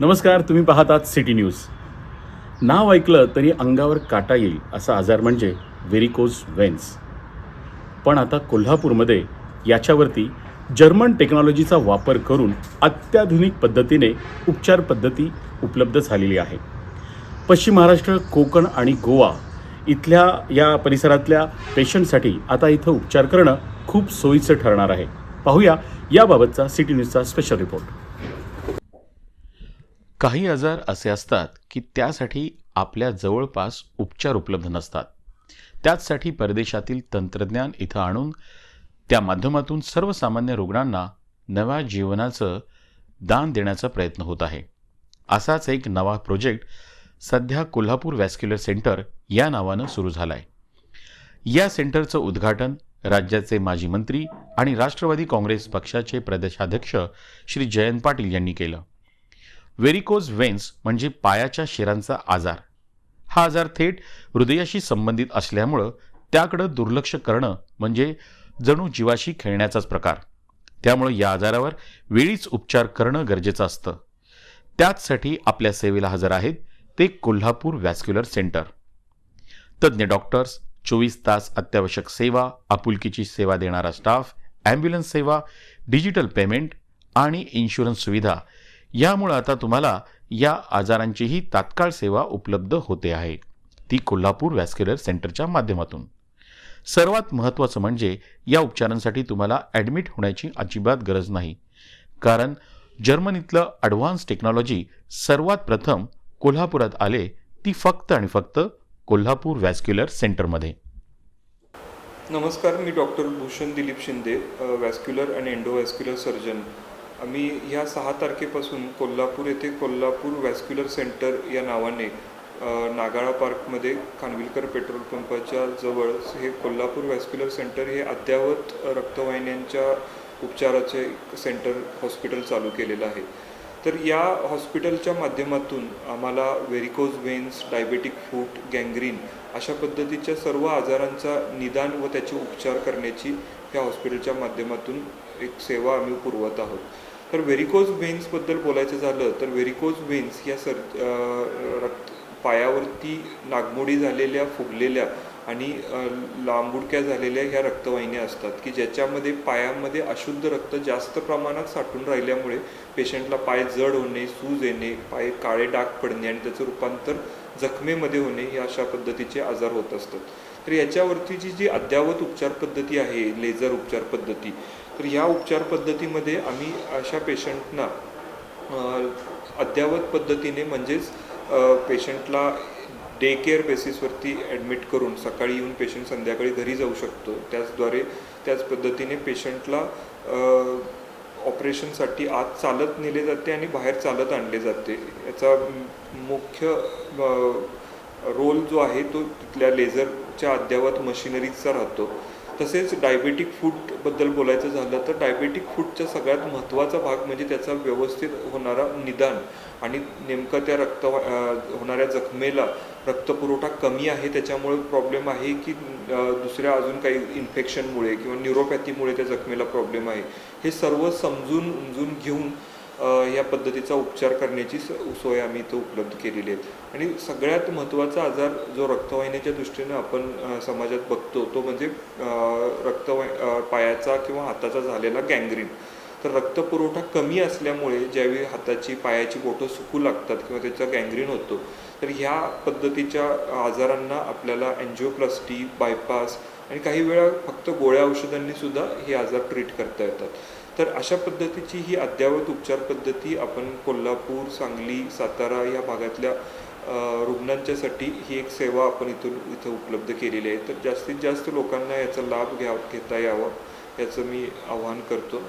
नमस्कार तुम्ही पाहतात सिटी न्यूज. नाव ऐकलं तरी अंगावर काटा येईल असा आजार म्हणजे व्हेरिकोज वेन्स पण आता कोल्हापूरमध्ये याच्यावरती जर्मन टेक्नॉलॉजीचा वापर करून अत्याधुनिक पद्धतीने उपचार पद्धती उपलब्ध झालेली आहे. पश्चिम महाराष्ट्र कोकण आणि गोवा इथल्या या परिसरातल्या पेशंटसाठी आता इथं उपचार करणं खूप सोयीचं ठरणार आहे. पाहूया याबाबतचा सिटी न्यूजचा स्पेशल रिपोर्ट. काही आजार असे असतात की त्यासाठी आपल्या जवळपास उपचार उपलब्ध नसतात. त्याचसाठी परदेशातील तंत्रज्ञान इथं आणून त्या माध्यमातून सर्वसामान्य रुग्णांना नव्या जीवनाचं दान देण्याचा प्रयत्न होत आहे. असाच एक नवा प्रोजेक्ट सध्या कोल्हापूर वॅस्क्युलर सेंटर या नावानं सुरू झाला आहे या सेंटरचं उद्घाटन राज्याचे माजी मंत्री आणि राष्ट्रवादी काँग्रेस पक्षाचे प्रदेशाध्यक्ष श्री जयंत पाटील यांनी केलं. व्हेरिकोज वेन्स म्हणजे पायाच्या शिरांचा आजार. हा आजार थेट हृदयाशी संबंधित असल्यामुळं त्याकडं दुर्लक्ष करणं म्हणजे जणू जीवाशी खेळण्याचाच प्रकार. त्यामुळं या आजारावर वेळीच उपचार करणं गरजेचं असतं. त्याचसाठी आपल्या सेवेला हजर आहेत ते कोल्हापूर व्हॅस्क्युलर सेंटर. तज्ज्ञ डॉक्टर्स चोवीस तास अत्यावश्यक सेवा आपुलकीची सेवा देणारा स्टाफ ॲम्ब्युलन्स सेवा डिजिटल पेमेंट आणि इन्शुरन्स सुविधा यामुळं आता तुम्हाला या आजारांचीही तात्काळ सेवा उपलब्ध होते आहे. ती कोल्हापूर व्हॅस्क्युलर सेंटरच्या माध्यमातून. सर्वात महत्त्वाचं म्हणजे या उपचारांसाठी तुम्हाला ॲडमिट होण्याची अजिबात गरज नाही. कारण जर्मनीतलं ॲडव्हान्स टेक्नॉलॉजी सर्वात प्रथम कोल्हापुरात आले ती फक्त आणि फक्त कोल्हापूर व्हॅस्क्युलर सेंटरमध्ये. नमस्कार मी डॉक्टर भूषण दिलीप शिंदे वॅस्क्युलर आणि एंडोवॅस्क्युलर सर्जन. आम्ही ह्या सहा तारखेपासून कोल्हापूर येथे कोल्हापूर वॅस्क्युलर सेंटर या नावाने नागाळा पार्कमध्ये खानविलकर पेट्रोल पंपाच्या जवळ हे कोल्हापूर वॅस्क्युलर सेंटर हे अद्ययावत रक्तवाहिन्यांच्या उपचाराचे सेंटर हॉस्पिटल चालू केलेलं आहे. तर या हॉस्पिटलच्या माध्यमातून आम्हाला varicose veins diabetic foot gangrene अशा पद्धतीच्या सर्व आजारांचा निदान व त्याचे उपचार करण्याची ह्या हॉस्पिटलच्या माध्यमातून एक सेवा आम्ही पुरवत आहोत. तर व्हेरिकोज वेन्सबद्दल बोलायचं झालं तर व्हेरिकोज वेन्स या सर रक्त पायावरती नागमोडी झालेल्या फुगलेल्या आणि लांबुडक्या झालेल्या ह्या रक्तवाहिन्या असतात की ज्याच्यामध्ये पायामध्ये अशुद्ध रक्त जास्त प्रमाणात साठून राहिल्यामुळे पेशंटला पाय जड होणे सूज येणे पाय काळे डाग पडणे आणि त्याचं रूपांतर जखमेमध्ये होणे हे अशा पद्धतीचे आजार होत असतात. तर याच्यावरतीची जी अद्ययावत उपचार पद्धती आहे लेझर उपचार पद्धती तर ह्या उपचार पद्धतीमध्ये आम्ही अशा पेशंटना अद्ययावत पद्धतीने म्हणजेच पेशंटला डे केअर बेसिसवरती ॲडमिट करून सकाळी येऊन पेशंट संध्याकाळी घरी जाऊ शकतो. त्याचद्वारे त्याच पद्धतीने पेशंटला ऑपरेशनसाठी आत चालत नेले जाते आणि बाहेर चालत आणले जाते. याचा मुख्य रोल जो आहे तो तिथल्या लेझरच्या अद्ययावत मशिनरीजचा राहतो. तसेच डायबेटिक फूडबद्दल बोलायचं झालं तर डायबेटिक फूडचा सगळ्यात महत्त्वाचा भाग म्हणजे त्याचा व्यवस्थित होणारा निदान आणि नेमकं त्या रक्त होणाऱ्या जखमेला रक्तपुरवठा कमी आहे त्याच्यामुळे प्रॉब्लेम आहे की दुसऱ्या अजून काही इन्फेक्शनमुळे किंवा न्युरोपॅथीमुळे त्या जखमेला प्रॉब्लेम आहे. हे सर्व समजून उमजून घेऊन या पद्धतीचा उपचार करण्याची स- सोय आम्ही इथं उपलब्ध केलेली आहे. आणि सगळ्यात महत्त्वाचा आजार जो रक्तवाहिन्याच्या दृष्टीने आपण समाजात बघतो तो म्हणजे रक्तवाहि पायाचा किंवा हाताचा झालेला गँग्रीन. तर रक्तपुरवठा कमी असल्यामुळे ज्यावेळी हाताची पायाची बोटं सुकू लागतात किंवा त्याचा गँग्रीन होतो तर ह्या पद्धतीच्या आजारांना आपल्याला अँजिओप्लास्टी बायपास आणि काही वेळा फक्त गोळ्या औषधांनी सुद्धा हे आजार ट्रीट करता येतात. तर अशा पद्धतीची ही अद्ययावत उपचार पद्धती आपण कोल्हापूर सांगली सातारा या भागातल्या रुग्णांच्यासाठी ही एक सेवा आपण इथून इथं उपलब्ध केलेली आहे. तर जास्तीत जास्त लोकांना याचा लाभ घ्या घेता यावा याचं मी आवाहन करतो.